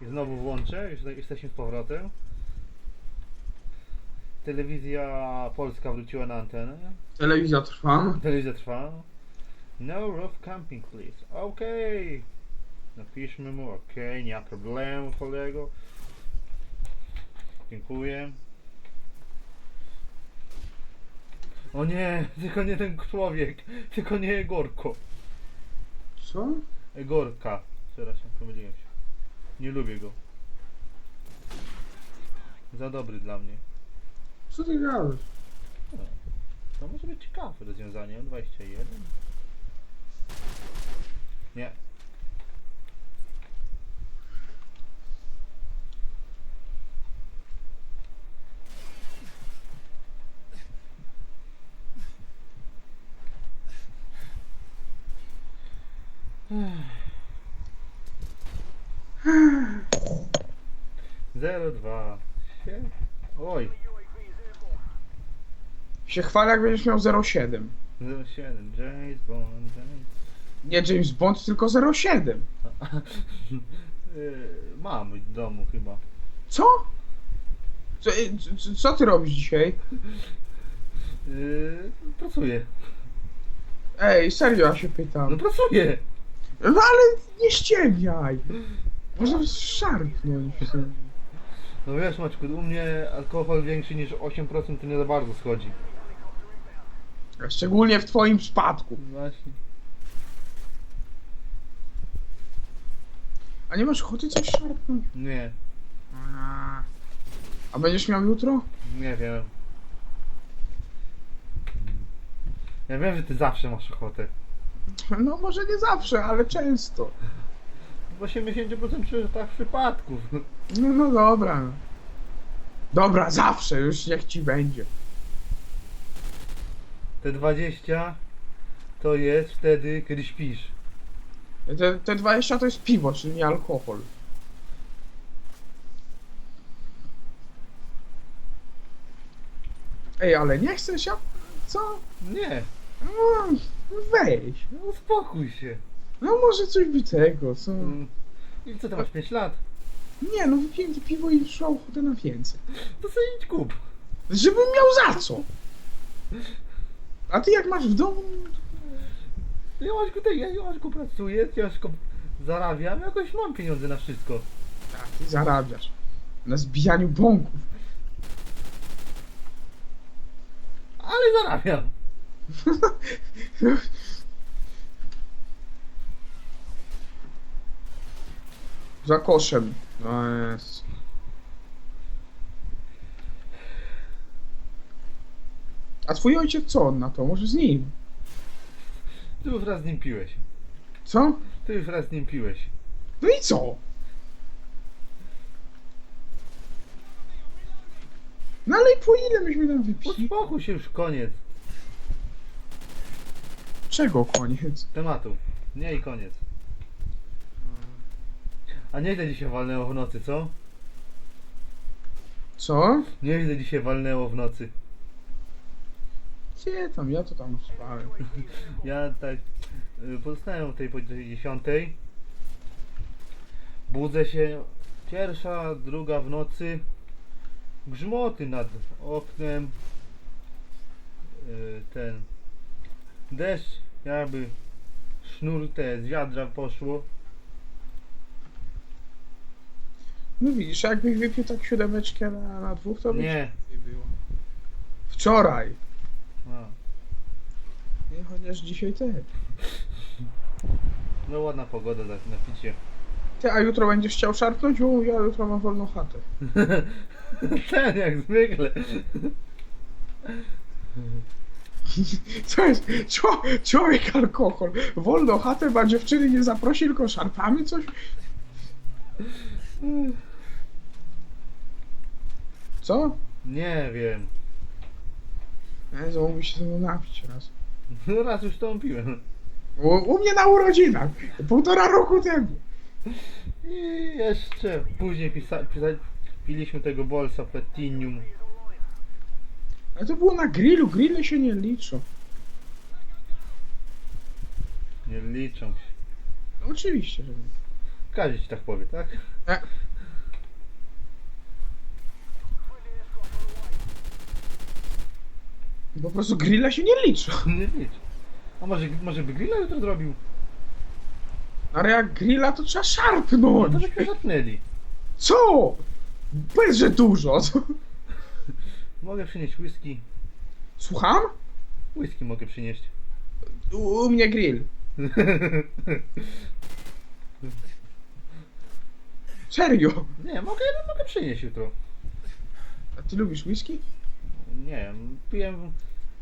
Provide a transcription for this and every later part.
I znowu włączę, już jesteśmy z powrotem. Telewizja polska wróciła na antenę. Telewizja trwa. Telewizja trwa. No roof camping please. Okej. Napiszmy mu, okej, nie ma problemu kolego. Dziękuję. O nie, tylko nie ten człowiek, tylko nie Egorko. Co? Egorka. Przepraszam, pomyliłem się. Nie lubię go. Za dobry dla mnie. Co ty gadasz? To może być ciekawe rozwiązanie. 21. Nie. Zero dwa. Sie- Oj, Się chwalę jak będziesz miał 07. 07. James Bond. James. Nie James Bond, tylko 07. Yy, Mam w domu chyba. Co? Co, y, c- co ty robisz dzisiaj? Yy, pracuję. Ej, serio ja się No pytam. pracuję. No ale nie ściemniaj. Można szarpnąć. No wiesz Maczku, u mnie alkohol większy niż 8% to nie za bardzo schodzi. Szczególnie w twoim przypadku. Właśnie. A nie masz ochoty coś szarpnąć? Nie, A. A będziesz miał jutro? nie wiem. Ja wiem, że ty zawsze masz ochotę. No może nie zawsze, ale często. W 80% przy- tak przypadków. No, no dobra. Dobra, zawsze, już niech ci będzie. Te 20 to jest wtedy, kiedy śpisz. Te, te 20 to jest piwo, czyli nie alkohol. Ej, ale nie chcesz ja... Co? Nie, No, weź. no uspokój się. No może coś bitego, co? Mm. I co, ty masz 5 lat? Nie, no to piwo i mam ochotę na więcej. To sobie idź kup. Żebym miał za co. A ty jak masz w domu... Ja ty, ja Maćku pracuję, ciężko zarabiam, jakoś mam pieniądze na wszystko. Tak, ty zarabiasz. Na zbijaniu bąków. Ale zarabiam. Za koszem. No jest. A twój ojciec co on na to? Może z nim? Ty już raz z nim piłeś. Co? Ty już raz z nim piłeś. No i co? No ale i po ile myśmy tam wypili? Uspokój się już, koniec Czego koniec? tematu. Nie i koniec. A nieźle dzisiaj walnęło w nocy, co? Co? Nieźle dzisiaj walnęło w nocy. Gdzie tam? Ja to tam spałem. Ja tak y, pozostałem o tej po 10. Budzę się pierwsza, druga w nocy. Grzmoty nad oknem. Y, Ten deszcz, jakby sznur te z wiadra poszło. No widzisz, jakbyś wypił tak siódemeczkę na, na dwóch, to by Nie. nie było. Wczoraj. A, Nie, chociaż dzisiaj też. no ładna pogoda za na picie. Ty, a jutro będziesz chciał szarpnąć? O, ja jutro mam wolną chatę. Ten jak zwykle. Co jest? Czło, człowiek alkohol. Wolną chatę ma dziewczyny nie zaprosi, tylko szarpamy coś? Co? Nie wiem. Jezu, się tego napić raz. No raz już tą piłem. U, u mnie na urodzinach. Półtora roku temu. I jeszcze później pisa, pisa, piliśmy tego bolsa Platinum. Ale to było na grillu. Grille się nie liczą. Nie liczą się. No, oczywiście, że nie. Każdy ci tak powie, tak? E, Po prostu grilla się nie liczy. Nie nic. A może, może by grilla jutro zrobił? Ale jak grilla to trzeba No to szarpnąć. byśmy zapnęli. Co? Powiedz, że dużo. Co? Mogę przynieść whisky. Słucham? Whisky mogę przynieść. U, u mnie grill. Serio? Nie, mogę, mogę przynieść jutro. A ty lubisz whisky? Nie wiem, piłem...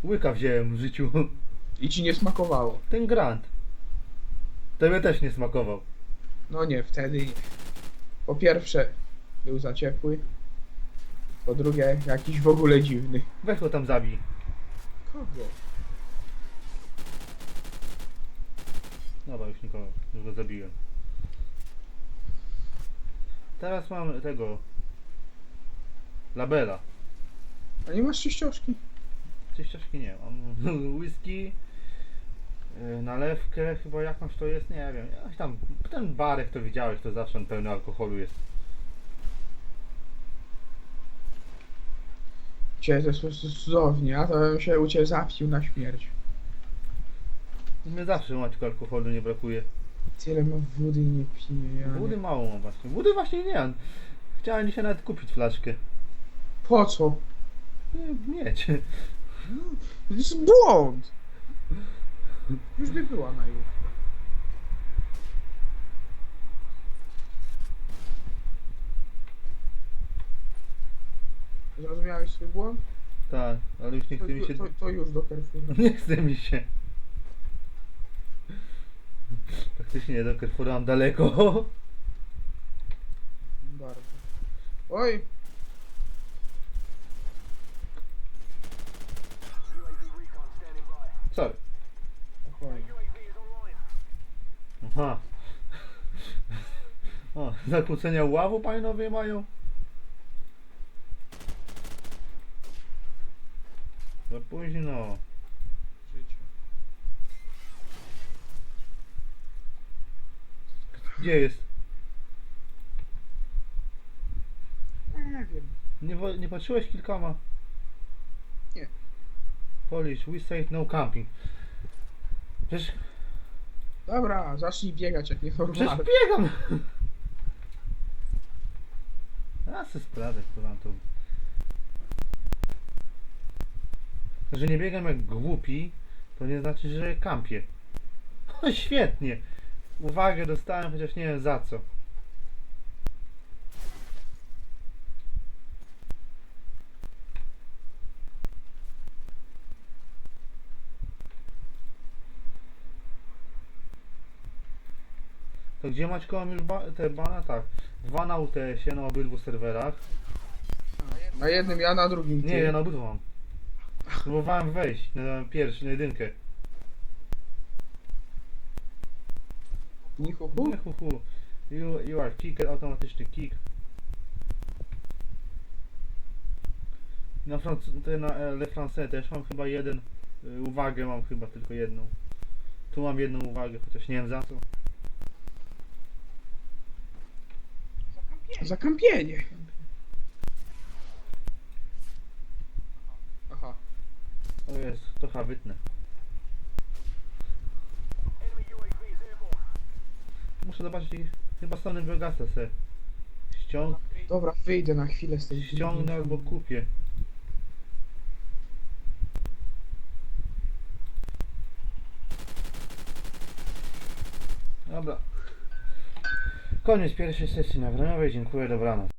Łyka wziąłem w życiu. I ci nie smakowało? Ten Grant. Tobie też nie smakował. No nie, wtedy nie. Po pierwsze, był za ciepły. Po drugie, jakiś w ogóle dziwny. Weź go tam zabij. Kogo? Dobra, już nikogo. Już go zabiłem. Teraz mam tego... Labela. A nie masz czyścioszki? Czyściaczki nie mam. Whisky, yy, nalewkę, chyba jakąś to jest, nie wiem. Jakiś tam, ten barek to widziałeś, to zawsze on pełny alkoholu jest. Cię to jest po prostu cudownie, a to bym się u ciebie zapił na śmierć. Mnie zawsze maćku alkoholu nie brakuje. Tyle ma wody i nie pije. Ja Wody mało mam właśnie. Wody właśnie nie. Chciałem dzisiaj nawet kupić flaszkę. Po co? Nie, Mieć. To jest błąd! Już by była na jutro. Zrozumiałeś swój błąd? Tak, ale już nie To, chce mi się... to, to już do Carrefoura. Nie chce mi się. Faktycznie do Carrefoura mam daleko. Bardzo. Oj! Sorry. Spokojnie. Aha. O, zakłócenia ławu panowie mają? Za późno. Życie. Gdzie jest? Nie wiem. Nie, wo- nie patrzyłeś kilkoma? Nie. Polish, we say no camping. Przecież, Dobra, zacznij biegać jak przecież nienormalny. biegam! A se sprawę, co tam to... Że nie biegam jak głupi, to nie znaczy, że kampię. O, świetnie! Uwagę dostałem, chociaż nie wiem za co. To gdzie Maćko mam już ba- te bana? Tak. Dwa na UTS-ie na obydwu serwerach. Na jednym ja, na drugim ty. Nie, ja na obydwu mam. Próbowałem wejść na pierwszy, na jedynkę. Nichu, hu. Nie, hu, hu. You, you are kicked, automatyczny kick. Na, Franc- na e, Le Français też mam chyba jeden. y, Uwagę mam chyba tylko jedną. Tu mam jedną uwagę, chociaż nie wiem za co. Zakampienie. Aha. O jest, to chyba wytnę. Muszę zobaczyć. Chyba Sony Vegasa se ściąg Dobra, wyjdę na chwilę z tej ściągnę albo kupię. Dobra. Koniec pierwszej sesji nagraniowej. Dziękuję, dobranoc.